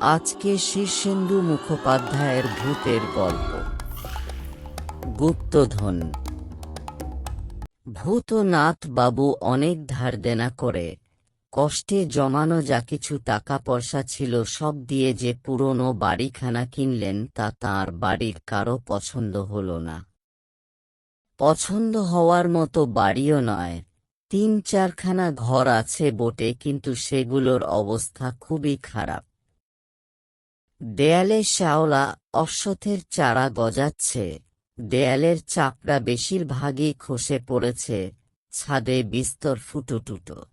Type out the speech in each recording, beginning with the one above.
আজকে শীর্ষেন্দু মুখোপাধ্যায়ের ভূতের গল্প। গুপ্তধন। ভূতনাথ বাবু অনেক ধার দেনা করে। কষ্টে জমানো যা কিছু টাকা পয়সা ছিল সব দিয়ে যে পুরনো বাড়িখানা কিনলেন তা তার বাড়ির কারও পছন্দ হল না। পছন্দ হওয়ার মতো বাড়িও নয়। তিন চারখানা ঘর আছে বটে, কিন্তু সেগুলোর অবস্থা খুবই খারাপ। দেয়ালে শ্যাওলা অশ্বথের চারা গজাচ্ছে। দেয়ালের চাপড়া বেশিরভাগই খসে পড়েছে। ছাদে বিস্তর ফুটোটুটো।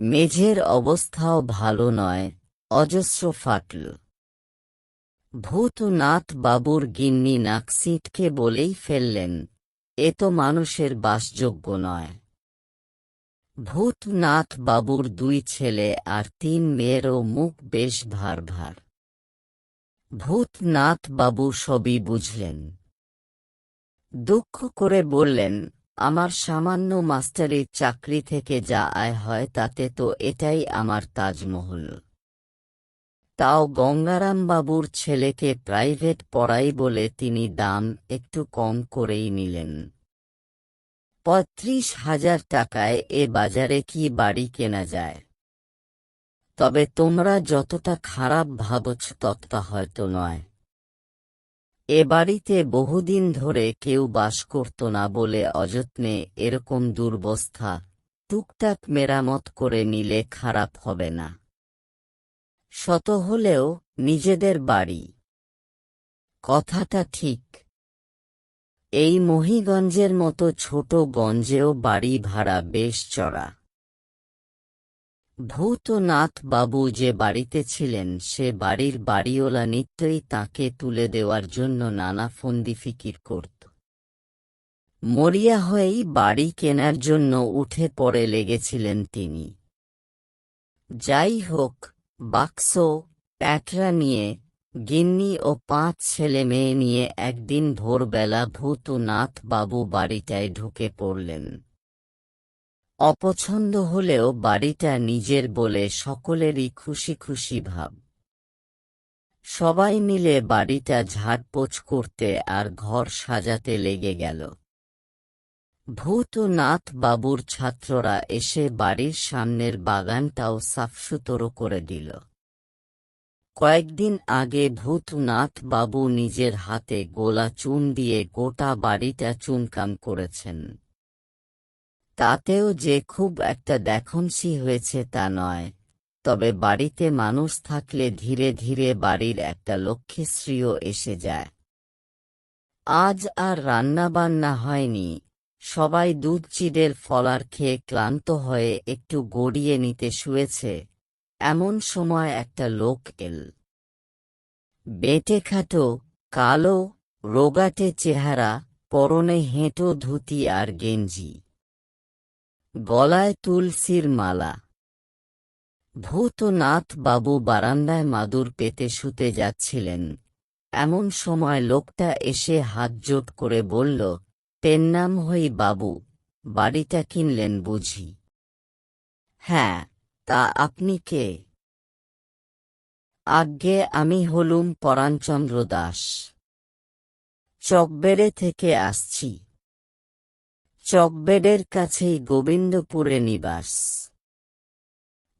মেঝের অবস্থাও ভালো নয়, অজস্র ফাটল। ভূতনাথ বাবুর গিন্নি নাকসিটকে বলেই ফেললেন, এ তো মানুষের বাসযোগ্য নয়। ভূতনাথ বাবুর দুই ছেলে আর তিন মেয়েরও মুখ বেশ ভার ভার। ভূতনাথ বাবু সবই বুঝলেন। দুঃখ করে বললেন, আমার সামান্য মাস্টারির চাকরি থেকে যা আয় হয় তাতে তো এটাই আমার তাজমহল। তাও গঙ্গারাম বাবুর ছেলেকে প্রাইভেট পড়াই বলে তিনি দাম একটু কম করেই নিলেন। পঁয়ত্রিশ হাজার টাকায় এ বাজারে কি বাড়ি কেনা যায়? তবে তোমরা যতটা খারাপ ভাবছ ততটা হয়তো নয়। এ বাড়িতে বহুদিন ধরে কেউ বাস করত না বলে অযত্নে এরকম দুর্বস্থা টুকটাক মেরামত করে নিলে খারাপ হবে না। শত হলেও নিজেদের বাড়ি। কথাটা ঠিক। এই মহিগঞ্জের মতো ছোট গঞ্জেও বাড়ি ভাড়া বেশ চড়া। বাবু যে বাড়িতে ছিলেন, সে বাড়ির বাড়িওলা নিত্যই তাকে তুলে দেওয়ার জন্য নানা ফন্দি ফিকির করত। মরিয়া হয়েই বাড়ি কেনার জন্য উঠে পড়ে লেগেছিলেন তিনি। যাই হোক, বাক্স, প্যাটরা নিয়ে গিন্নি ও পাঁচ ছেলে মেয়ে নিয়ে একদিন ভোরবেলা ভূতনাথ বাবু বাড়িটায় ঢুকে পড়লেন। অপছন্দ হলেও বাড়িটা নিজের বলে সকলেরই খুশি খুশি ভাব। সবাই মিলে বাড়িটা ঝাড়পোছ করতে আর ঘর সাজাতে লেগে গেল। ভূতনাথ বাবুর ছাত্ররা এসে বাড়ির সামনের বাগানটাও সাফসুতরো করে দিল। কয়েকদিন আগে ভূতনাথ বাবু নিজের হাতে গোলা চুন দিয়ে গোটা বাড়িটা চুনকাম করেছেন। তাতেও যে খুব একটা দেখনসি হয়েছে তা নয়। তবে বাড়িতে মানুষ থাকলে ধীরে ধীরে বাড়ির একটা লক্ষ্মীশ্রীও এসে যায়। আজ আর রান্নাবান্না হয়নি। সবাই দুধ চিড়ের ফলার খেয়ে ক্লান্ত হয়ে একটু গড়িয়ে নিতে শুয়েছে। এমন সময় একটা লোক এল। বেটে খাটো, কালো, রোগাটে চেহারা, পরনে হেঁটো ধুতি আর গেঞ্জি। গলায় তুলসীর মালা। ভূতনাথ বাবু বারান্দায় মাদুর পেতে শুতে যাচ্ছিলেন। এমন সময় লোকটা এসে হাত জোট করে বলল নাম হই বাবু, বাড়িটা কিনলেন বুঝি? হ্যাঁ তা আপনি কে? আজ্ঞে, আমি হলুম পরাণচন্দ্র দাস। চকবেড়ে থেকে আসছি। চকবেডের কাছেই গোবিন্দপুরে নিবাস।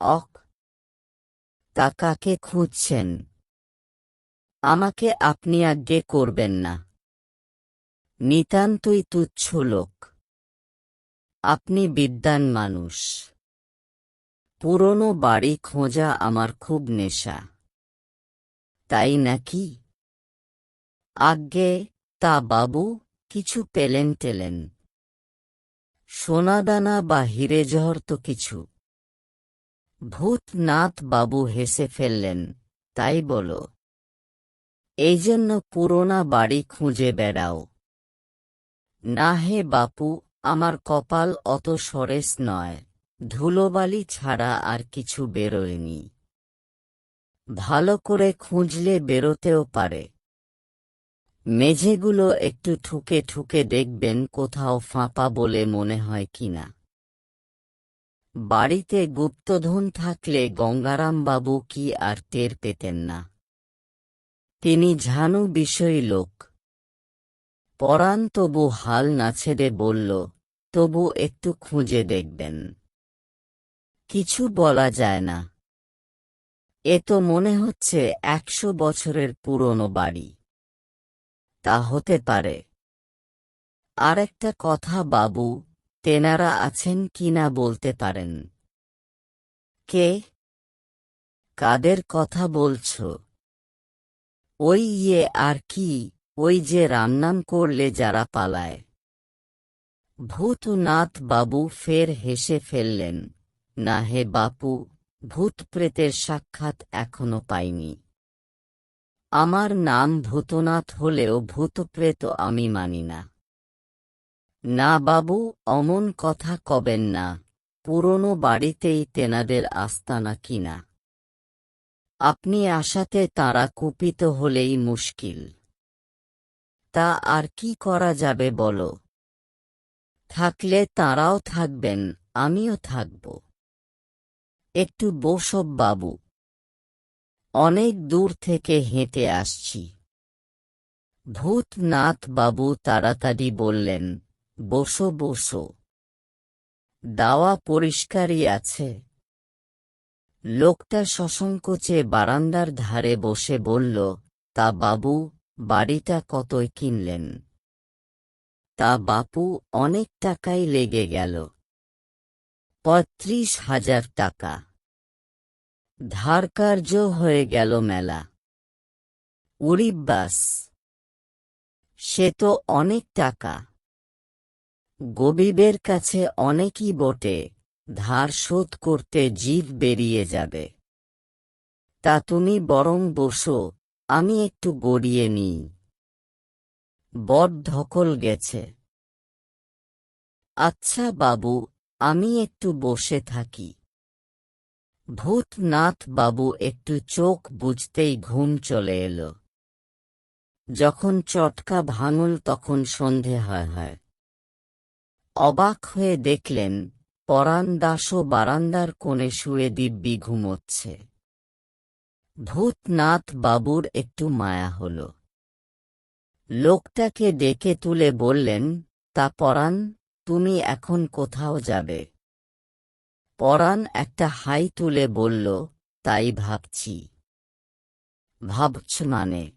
অক, তা কাকে খুঁজছেন? আমাকে আপনি আজ্ঞে করবেন না। নিতান্তই তুচ্ছ লোক। আপনি বিদ্যান মানুষ। পুরনো বাড়ি খোঁজা আমার খুব নেশা। তাই নাকি? আজ্ঞে, তা বাবু, কিছু পেলেন টেলেন। সোনাদানা বা হিরে জহর তো কিছু। ভূতনাথ বাবু হেসে ফেললেন, তাই বলো। এই জন্য পুরোনা বাড়ি খুঁজে বেড়াও। না হে বাপু, আমার কপাল অত সরেস নয়। ধুলোবালি ছাড়া আর কিছু বেরোয়নি। ভালো করে খুঁজলে বেরোতেও পারে। মেঝেগুলো একটু ঠুকে ঠুকে দেখবেন কোথাও ফাঁপা বলে মনে হয় কিনা। বাড়িতে গুপ্তধন থাকলে গঙ্গারাম বাবু কি আর টের পেতেন না। তিনি ঝানু বিষয়ী লোক। পরাণ তবু হাল না ছেড়ে বলল, তবু একটু খুঁজে দেখবেন। কিছু বলা যায় না। এ তো মনে হচ্ছে একশো বছরের পুরনো বাড়ি। তা হতে পারে। আরেকটা কথা, বাবু, তেনারা আছেন কিনা বলতে পারেন। কে? কাদের কথা বলছ? ওই ইয়ে আর কি, ওই যে রামনাম করলে যারা পালায়। ভূতনাথ বাবু ফের হেসে ফেললেন। না হে বাপু ভূত প্রেতের সাক্ষাৎ এখনও পাইনি। আমার নাম ভূতনাথ হলেও ভূতপ্রেত আমি মানি না। না বাবু, অমন কথা কবেন না, পুরনো বাড়িতেই তেনাদের আস্তানা কিনা আপনি আসাতে তারা কুপিত হলেই মুশকিল। তা আর কি করা যাবে বলো? থাকলে তারাও থাকবেন, আমিও থাকব। একটু বসব বাবু। অনেক দূর থেকে হেঁটে আসছি। ভূতনাথ বাবু তাড়াতাড়ি বললেন, বসো বসো। দাওয়া পরিষ্কারই আছে। লোকটা সসংকোচে বারান্দার ধারে বসে বলল, তা বাবু, বাড়িটা কতই কিনলেন? তা বাপু, অনেক টাকাই লেগে গেল। পঁয়ত্রিশ হাজার টাকা। ধারকার্য হয়ে গেল মেলা। উরিব্বাস সে তো অনেক টাকা। গবিবের কাছে অনেকই বটে, ধার শোধ করতে জীব বেরিয়ে যাবে। তা তুমি বরং বসো, আমি একটু গড়িয়ে নিই। বড ধকল গেছে। আচ্ছা বাবু আমি একটু বসে থাকি। ভূতনাথ বাবু একটু চোখ বুঝতেই ঘুম চলে এলো। যখন চটকা ভাঙল তখন সন্ধে হয় হয়। অবাক হয়ে দেখলেন, পরাণ দাসও বারান্দার কোণে শুয়ে দিব্যি ঘুমোচ্ছে। ভূতনাথ বাবুর একটু মায়া হল। লোকটাকে ডেকে তুলে বললেন, তা পরাণ তুমি এখন কোথাও যাবে? পরাণ একটা হাই তুলে বলল, তাই ভাবছি। ভাবছ মানে?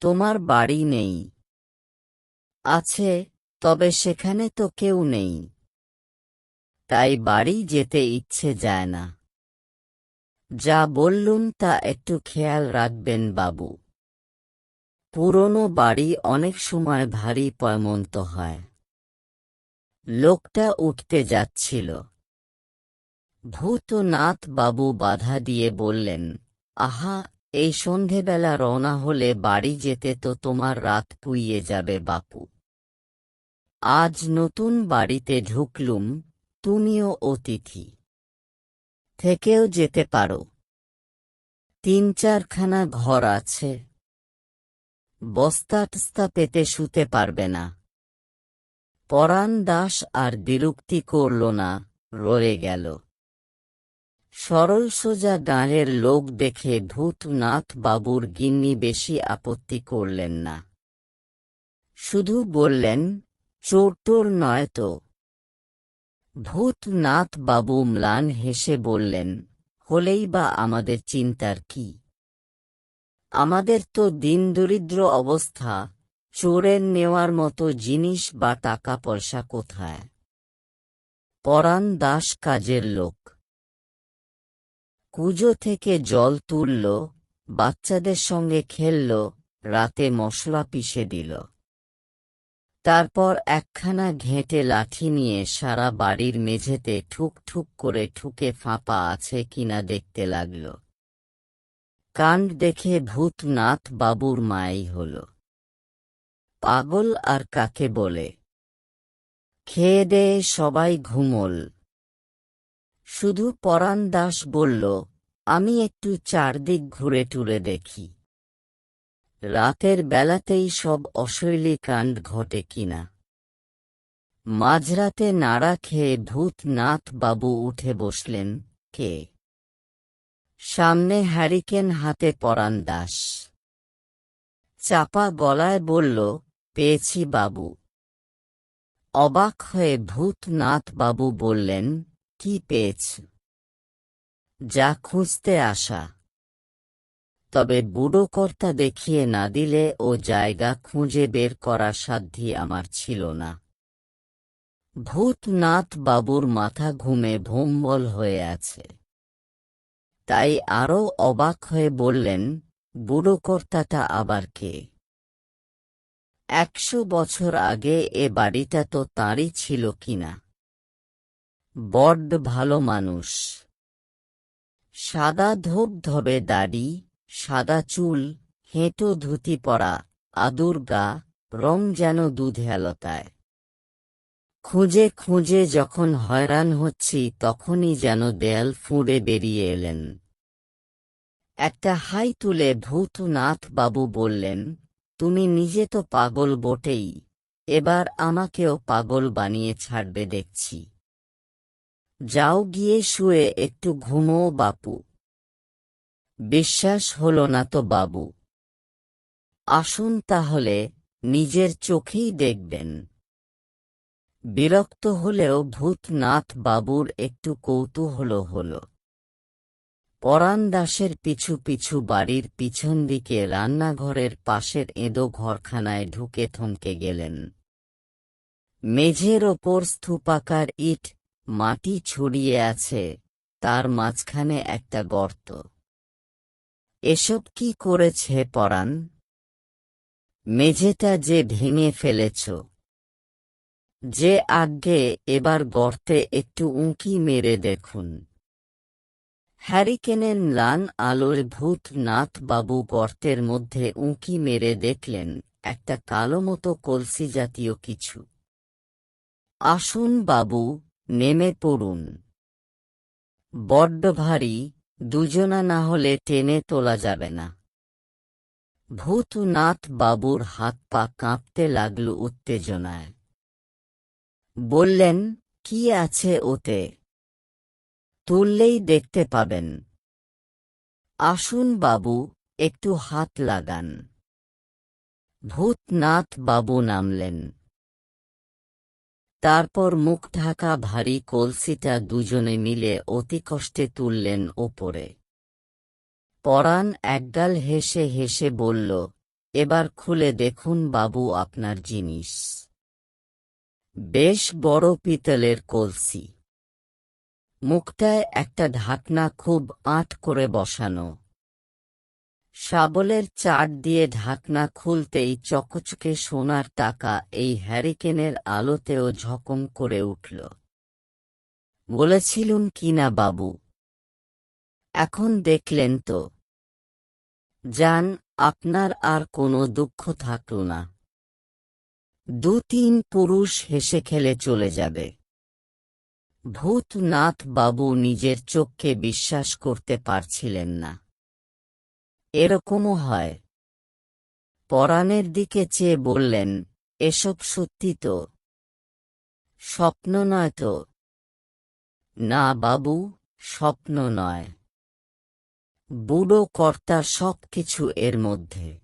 তোমার বাড়ি নেই। আছে, তবে সেখানে তো কেউ নেই। তাই বাড়ি যেতে ইচ্ছে যায় না। যা বললুম তা একটু খেয়াল রাখবেন বাবু। পুরনো বাড়ি অনেক সময় ভারী পয়মন্ত হয়। লোকটা উঠতে যাচ্ছিল। ভূতনাথ বাবু বাধা দিয়ে বললেন, আহা, এই সন্ধেবেলা রওনা হলে বাড়ি যেতে তো তোমার রাত পুইয়ে যাবে বাপু। আজ নতুন বাড়িতে ঢুকলুম, তুমিও অতিথি। থেকেও যেতে পারো। তিন চারখানা ঘর আছে। বস্তা টস্তা পেতে শুতে পারবে না। পরাণ দাস আর বিরক্তি করল না, রয়ে গেল। সরল সোজা গাঁয়ের লোক দেখে ভূতনাথ বাবুর গিন্নি বেশি আপত্তি করলেন না। শুধু বললেন, চোর টোর নয় তো? ভূতনাথ বাবু ম্লান হেসে বললেন, হলেই বা আমাদের চিন্তার কি? আমাদের তো দিন দরিদ্র অবস্থা চোরের নেওয়ার মতো জিনিস বা টাকা পয়সা কোথায়? পরাণ দাস কাজের লোক। কুজো থেকে জল তুলল, বাচ্চাদের সঙ্গে খেলল, রাতে মশলা পিষে দিল। তারপর একখানা ঘেঁটে লাঠি নিয়ে সারা বাড়ির মেঝেতে ঠুক ঠুক করে ঠুকে ফাঁপা আছে কিনা দেখতে লাগল। কাণ্ড দেখে ভূতনাথ বাবুর মাই হল। পাগল আর কাকে বলে? খেয়ে দেয়ে সবাই ঘুমল। শুধু পরাণ দাস বলল, আমি একটু চারদিক ঘুরে টুরে দেখি। রাতের বেলাতেই সব অশৈলী কাণ্ড ঘটে কিনা? মাঝরাতে নাড়া খেয়ে ভূতনাথ বাবু উঠে বসলেন, কে? সামনে হ্যারিকেন হাতে পরাণ দাস। চাপা গলায় বলল পেয়েছি, বাবু। অবাক হয়ে ভূতনাথ বাবু বললেন, কি পেয়েছ? যা খুঁজতে আসা। তবে বুড়ো কর্তা দেখিয়ে না দিলে ও জায়গা খুঁজে বের করার সাধ্যি আমার ছিল না। ভূতনাথ বাবুর মাথা ঘুমে ভোম্বল হয়ে আছে। তাই আরও অবাক হয়ে বললেন বুড়ো কর্তাটা আবার কে? একশো বছর আগে এ বাড়িটা তো তাঁরই ছিল কিনা। বড্ড ভালো মানুষ। সাদা ধোপ ধবে দাড়ি, সাদা চুল, হেঁটো ধুতি পরা, আদুর গা, রং যেন দুধে আলতায় খুঁজে খুঁজে যখন হয়রান হচ্ছি, তখনই যেন দেয়াল ফুঁড়ে বেরিয়ে এলেন। একটা হাই তুলে ভূতনাথ বাবু বললেন তুমি নিজে তো পাগল বটেই। এবার আমাকেও পাগল বানিয়ে ছাড়বে দেখছি। যাও গিয়ে শুয়ে একটু ঘুমো বাপু। বিশ্বাস হল না তো বাবু। আসুন তাহলে, নিজের চোখেই দেখবেন। বিরক্ত হলেও ভূতনাথ বাবুর একটু কৌতূহল হল। পরাণ দাসের পিছু পিছু বাড়ির পিছন দিকে রান্নাঘরের পাশের এঁদো ঘরখানায় ঢুকে থমকে গেলেন। মেঝের ওপর স্থূপাকার ইট, মাটি ছড়িয়ে আছে, তার মাঝখানে একটা গর্ত। এসব কি করেছে পরাণ? মেঝেটা যে ভেঙে ফেলেছ। যে আগে এবার গর্তে একটু উঁকি মেরে দেখুন। হ্যারিকেনের লান আলোর ভূতনাথ বাবু গর্তের মধ্যে উঁকি মেরে দেখলেন, একটা কালো মতো কলসি জাতীয় কিছু। আসুন বাবু, নেমে পড়ুন। বড্ড ভারী, দুজনা না হলে টেনে তোলা যাবে না। ভূতনাথ বাবুর হাত পা কাঁপতে লাগল উত্তেজনায়। বললেন, কি আছে ওতে? তুললেই দেখতে পাবেন। আসুন বাবু, একটু হাত লাগান। ভূতনাথ বাবু নামলেন। তারপর মুখ ঢাকা ভারী কলসিটা দুজনে মিলে অতি কষ্টে তুললেন ওপরে। পরাণ একগাল হেসে হেসে বলল, এবার খুলে দেখুন বাবু আপনার জিনিস। বেশ বড় পিতলের কলসি। মুখটায় একটা ঢাকনা খুব আট করে বসানো। শাবলের চাট দিয়ে ঢাকনা খুলতেই চকচকে সোনার টাকা এই হ্যারিকেনের আলোতেও ঝকম করে উঠল। বলেছিলুন কিনা বাবু? এখন দেখলেন তো। যান, আপনার আর কোনো দুঃখ থাকল না। দু তিন পুরুষ হেসে খেলে চলে যাবে। ভূতনাথ বাবু নিজের চোখকে বিশ্বাস করতে পারছিলেন না। এরকমও হয়। পরাণের দিকে চেয়ে বললেন, এসব সত্যি তো? স্বপ্ন নয় তো? না বাবু, স্বপ্ন নয়। বুড়ো কর্তা সব কিছু এর মধ্যে।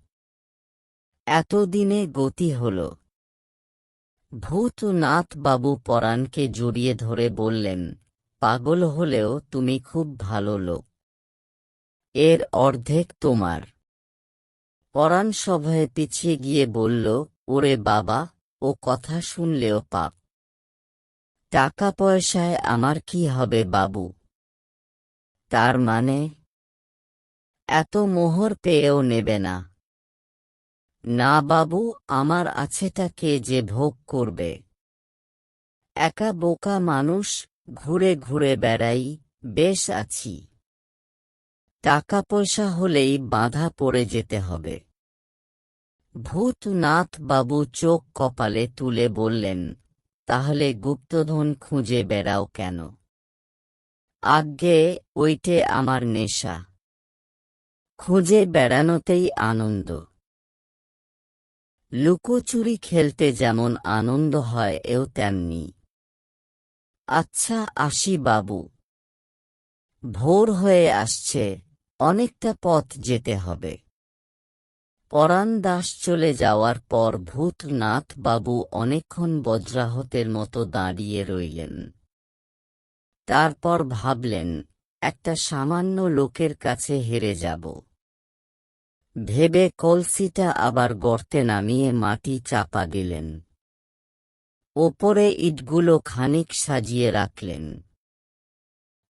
এতদিনে গতি হল। ভূতনাথ বাবু পরাণকে জড়িয়ে ধরে বললেন, পাগল হলেও তুমি খুব ভালো লোক। এর অর্ধেক তোমার। পরাণ সভায় পিছিয়ে গিয়ে বলল, ওরে বাবা, ও কথা শুনলেও পাপ। টাকা পয়সায় আমার কি হবে বাবু? তার মানে এত মোহর পেয়েও নেবে না। না বাবু, আমার আছেটা কে যে ভোগ করবে? একা বোকা মানুষ, ঘুরে ঘুরে বেড়াই, বেশ আছি। টাকা পয়সা হলেই বাধা পড়ে যেতে হবে। ভূতনাথ বাবু চোখ কপালে তুলে বললেন, তাহলে গুপ্তধন খুঁজে বেড়াও কেন? আজ্ঞে, ওইটে আমার নেশা। খুঁজে বেড়ানোতেই আনন্দ। লুকোচুরি খেলতে যেমন আনন্দ হয়, এও তেমনি। আচ্ছা আসি বাবু। ভোর হয়ে আসছে, অনেকটা পথ যেতে হবে। পরাণ দাস চলে যাওয়ার পর ভূতনাথ বাবু অনেকক্ষণ বজ্রাহতের মতো দাঁড়িয়ে রইলেন। তারপর ভাবলেন, একটা সামান্য লোকের কাছে হেরে যাব। ভেবে কলসিটা আবার গর্তে নামিয়ে মাটি চাপা দিলেন। ওপরে ইটগুলো খানিক সাজিয়ে রাখলেন।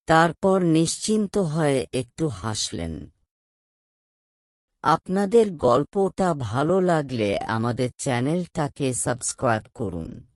তারপর নিশ্চিন্ত হয়ে একটু হাসলেন। আপনাদের গল্পটা ভালো লাগলে আমাদের চ্যানেলটাকে সাবস্ক্রাইব করুন।